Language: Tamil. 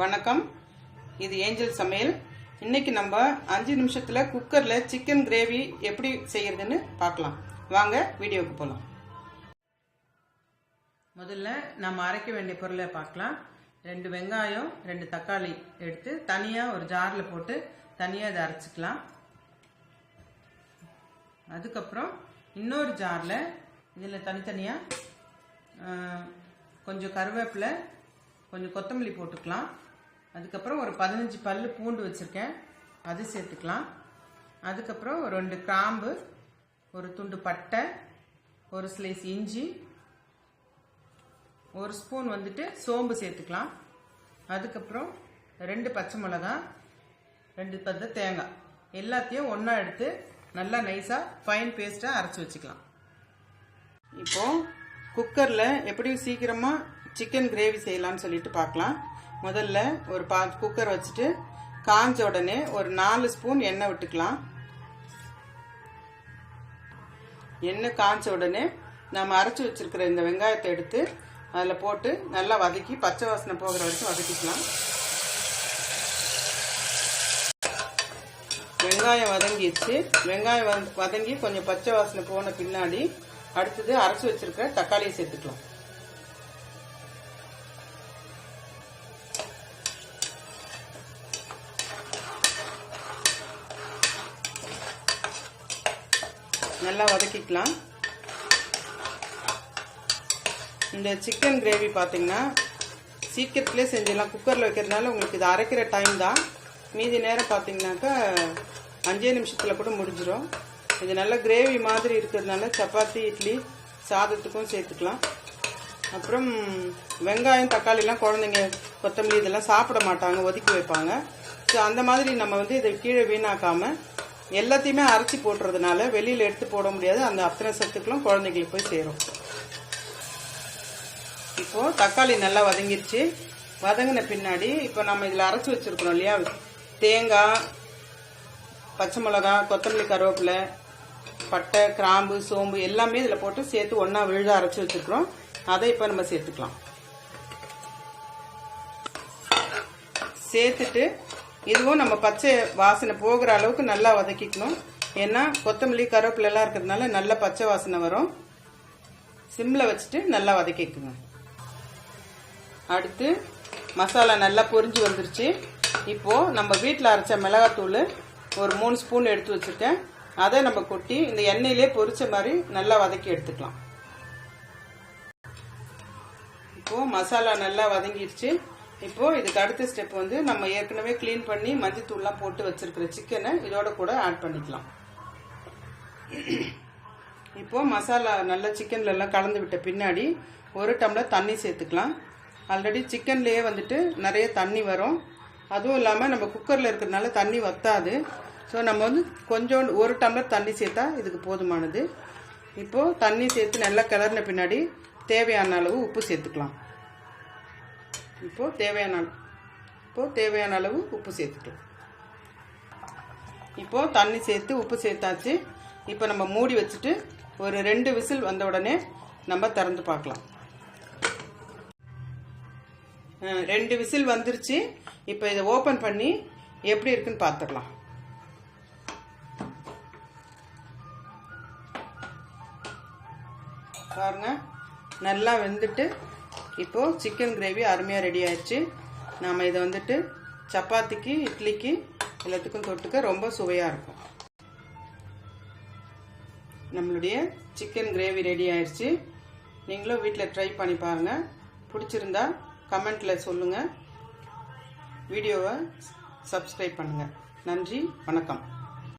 வணக்கம். இது ஏஞ்சல் சமையல். இன்னைக்கு நம்ம அஞ்சு நிமிஷத்துல குக்கர்ல சிக்கன் கிரேவி எப்படி செய்யறதுன்னு பார்க்கலாம். வாங்க வீடியோவுக்கு போகலாம் முதல்ல நம்ம அரைக்க வேண்டிய பொருளை பார்க்கலாம். ரெண்டு வெங்காயம் ரெண்டு தக்காளி எடுத்து தனியாக ஒரு ஜாரில் போட்டு தனியாக இதை அரைச்சிக்கலாம். அதுக்கப்புறம் இன்னொரு ஜாரில் இதில் தனித்தனியாக கொஞ்சம் கருவேப்பிலை கொஞ்சம் கொத்தமல்லி போட்டுக்கலாம். அதுக்கப்புறம் ஒரு பதினஞ்சு பல் பூண்டு வச்சுருக்கேன். அது சேர்த்துக்கலாம். அதுக்கப்புறம் ரெண்டு கிராம்பு ஒரு துண்டு பட்டை ஒரு ஸ்லைஸ் இஞ்சி ஒரு ஸ்பூன் வந்துட்டு சோம்பு சேர்த்துக்கலாம். அதுக்கப்புறம் ரெண்டு பச்சை மிளகா ரெண்டு பத்த தேங்காய். எல்லாத்தையும் ஒன்றா எடுத்து நல்லா நைஸாக ஃபைன் பேஸ்ட்டாக அரைச்சி வச்சுக்கலாம். இப்போது குக்கரில் எப்படி சீக்கிரமாக சிக்கன் கிரேவி செய்யலாம்னு சொல்லிட்டு பார்க்கலாம். முதல்ல ஒரு பா குக்கர் வச்சுட்டு காஞ்ச உடனே ஒரு நாலு ஸ்பூன் எண்ணெய் விட்டுக்கலாம். எண்ணெய் காஞ்ச உடனே நம்ம அரைச்சி வச்சிருக்கிற இந்த வெங்காயத்தை எடுத்து அதில் போட்டு நல்லா வதக்கி பச்சை வாசனை போகிற வரைக்கும் வதக்கிக்கலாம். வெங்காயம் வதங்கிடுச்சு. வெங்காயம் வதங்கி கொஞ்சம் பச்சை வாசனை போன பின்னாடி அடுத்தது அரைச்சி வச்சிருக்கிற தக்காளியை சேர்த்துக்கலாம். நல்லா வதக்கிக்கலாம். இந்த சிக்கன் கிரேவி பார்த்தீங்கன்னா சீக்கிரத்துலேயே செஞ்சிடலாம். குக்கரில் வைக்கிறதுனால உங்களுக்கு இது அரைக்கிற டைம் தான். மீதி நேரம் பார்த்தீங்கன்னாக்கா அஞ்சே நிமிஷத்தில் கூட முடிஞ்சிடும் இது நல்ல கிரேவி மாதிரி இருக்கிறதுனால சப்பாத்தி இட்லி சாதத்துக்கும் சேர்த்துக்கலாம். அப்புறம் வெங்காயம் தக்காளிலாம் குழந்தைங்க கொத்தமல்லி இதெல்லாம் சாப்பிட மாட்டாங்க ஒதுக்கி வைப்பாங்க. ஸோ அந்த மாதிரி நம்ம வந்து இதை கீழே வீணாக்காமல் எல்லாத்தையுமே அரைச்சி போட்டுறதுனால வெளியில் எடுத்து போட முடியாது. அந்த அத்தனை சத்துக்களும் குழந்தைங்களுக்கு போய் சேரும். இப்போ தக்காளி நல்லா வதங்கிருச்சு. வதங்கின பின்னாடி இப்போ நம்ம இதில் அரைச்சி வச்சிருக்கிறோம் இல்லையா? தேங்காய் பச்சை மிளகா கொத்தமல்லி கருவேப்பிலை பட்டை கிராம்பு சோம்பு எல்லாமே இதில் போட்டு சேர்த்து ஒன்றா விழுத அரைச்சி வச்சுருக்குறோம். அதை இப்போ நம்ம சேர்த்துக்கலாம். சேர்த்துட்டு இதுவும் நம்ம பச்சை வாசனை போகிற அளவுக்கு நல்லா வதக்கிக்கணும். ஏன்னா கொத்தமல்லி கருவேப்பிலை எல்லாம் இருக்கிறதுனால நல்ல பச்சை வாசனை வரும். சிம்மில் வச்சுட்டு நல்லா வதக்கிக்குங்க. அடுத்து மசாலா நல்லா பொரிஞ்சு வந்துருச்சு. இப்போ நம்ம வீட்டில் அரைச்ச மிளகாத்தூள் ஒரு மூணு ஸ்பூன் எடுத்து வச்சுருக்கேன். அதை நம்ம கொட்டி இந்த எண்ணெயிலே பொரிச்ச மாதிரி நல்லா வதக்கி எடுத்துக்கலாம். இப்போ மசாலா நல்லா வதங்கிடுச்சு. இப்போ இதுக்கு அடுத்த ஸ்டெப் வந்து நம்ம ஏற்கனவே க்ளீன் பண்ணி மஞ்சத்தூள்லாம் போட்டு வச்சிருக்கிற சிக்கனை இதோட கூட ஆட் பண்ணிக்கலாம். இப்போ மசாலா நல்லா சிக்கன்ல எல்லாம் கலந்து விட்ட பின்னாடி ஒரு டம்ளர் தண்ணி சேர்த்துக்கலாம். ஆல்ரெடி சிக்கன்லேயே வந்துட்டு நிறைய தண்ணி வரும். அதுவும் இல்லாமல் நம்ம குக்கரில் இருக்கிறதுனால தண்ணி வத்தாது. ஸோ நம்ம வந்து கொஞ்சோண்டு ஒரு டம்ளர் தண்ணி சேர்த்தா இதுக்கு போதுமானது. இப்போது தண்ணி சேர்த்து நல்லா கிளறின பின்னாடி தேவையான அளவு உப்பு சேர்த்துக்கலாம். இப்போது தேவையான அளவு இப்போது தேவையான அளவு உப்பு சேர்த்துட்டோம். இப்போது தண்ணி சேர்த்து உப்பு சேர்த்தாச்சு. இப்போ நம்ம மூடி வச்சுட்டு ஒரு ரெண்டு விசில் வந்த உடனே நம்ம திறந்து பார்க்கலாம். ரெண்டு விசில் வந்துருச்சு. இப்போ இதை ஓப்பன் பண்ணி எப்படி இருக்குன்னு பார்த்துடலாம். பாருங்க நல்லா வெந்துட்டு இப்போ சிக்கன் கிரேவி அருமையாக ரெடி ஆயிடுச்சு. நாம் இதை வந்துட்டு சப்பாத்திக்கு இட்லிக்கு எல்லாத்துக்கும் தொட்டுக்க ரொம்ப சுவையாக இருக்கும். நம்மளுடைய சிக்கன் கிரேவி ரெடி ஆயிடுச்சு. நீங்களும் வீட்டில் ட்ரை பண்ணி பாருங்கள் பிடிச்சிருந்தா கமெண்ட்டில் சொல்லுங்கள் வீடியோவை சப்ஸ்கிரைப் பண்ணுங்கள் நன்றி வணக்கம்.